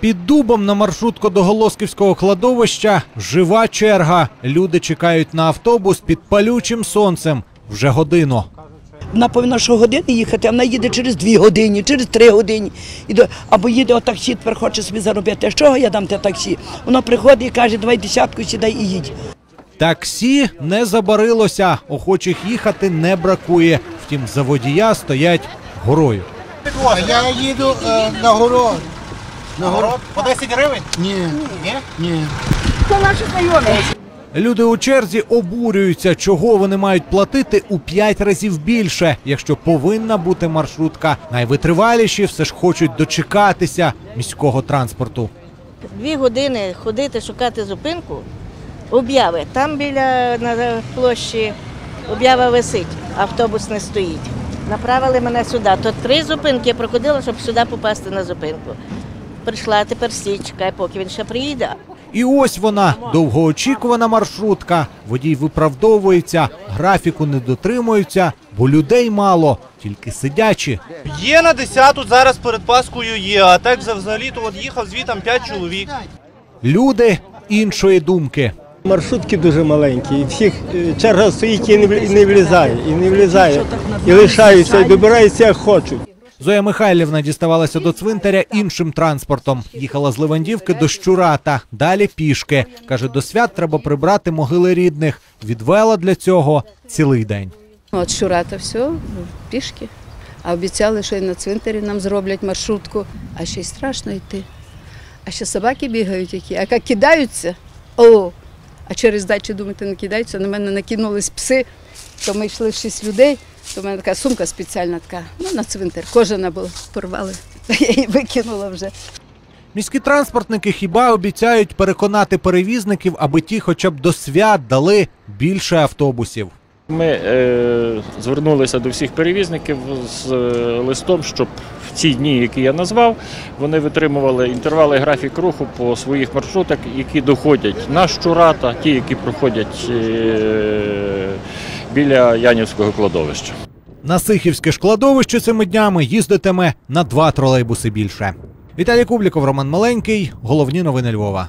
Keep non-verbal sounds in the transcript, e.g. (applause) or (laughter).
Під дубом на маршрутку до Голосківського кладовища жива черга. Люди чекають на автобус під палючим сонцем вже годину. Вона повинна що години їхати, а вона їде через дві години, через три години. Або їде от таксі, тепер хоче собі заробити. А чого я дам те таксі? Воно приходить і каже, давай десятку сідай і їдь. Таксі не забарилося, охочих їхати не бракує. Втім, за водія стоять горою. Я їду е, на город. На город? По 10 гривень? Ні. Ні? Ні. Це наші знайомі. Люди у черзі обурюються, чого вони мають платити у п'ять разів більше, якщо повинна бути маршрутка. Найвитриваліші все ж хочуть дочекатися міського транспорту. Дві години ходити, шукати зупинку, обяви. Там біля на площі об'ява висить, автобус не стоїть. Направили мене сюди. То три зупинки я проходила, щоб сюди попасти на зупинку. Прийшла, тепер стій, чекай, поки він ще приїде. І ось вона довгоочікувана маршрутка. Водій виправдовується, графіку не дотримуються, бо людей мало, тільки сидячі. Є на 10 зараз перед Паскою є, а так взагалі то от їхав звітом 5 чоловік. Люди іншої думки. Маршрутки дуже маленькі, і всіх е, черга стоїть і не влізає, і не влізає, і лишаються, і добираються як хочуть. Зоя Михайлівна діставалася до цвинтаря іншим транспортом. Їхала з Левандівки до Щурата, далі пішки. Каже, до свят треба прибрати могили рідних. Відвела для цього цілий день. От Шурата все, пішки. А обіцяли, що і на цвинтарі нам зроблять маршрутку, а ще й страшно йти. А ще собаки бігають які, а як кидаються, о, а через дачу, думаєте, не кидаються, на мене накинулись пси, то ми йшли шість людей, то в мене така сумка спеціальна така, ну на цвинтар, кожана була, порвали, (laughs) я її викинула вже. Міські транспортники хіба обіцяють переконати перевізників, аби ті, хоча б до свят дали більше автобусів. Ми е, звернулися до всіх перевізників з е, листом, щоб в ці дні, які я назвав, вони витримували інтервали графік руху по своїх маршрутах, які доходять на Щурата, ті, які проходять е, біля Янівського кладовища. На Сихівське шкладовище цими днями їздитиме на два тролейбуси більше. Віталій Кубліков, Роман Маленький. Головні новини Львова.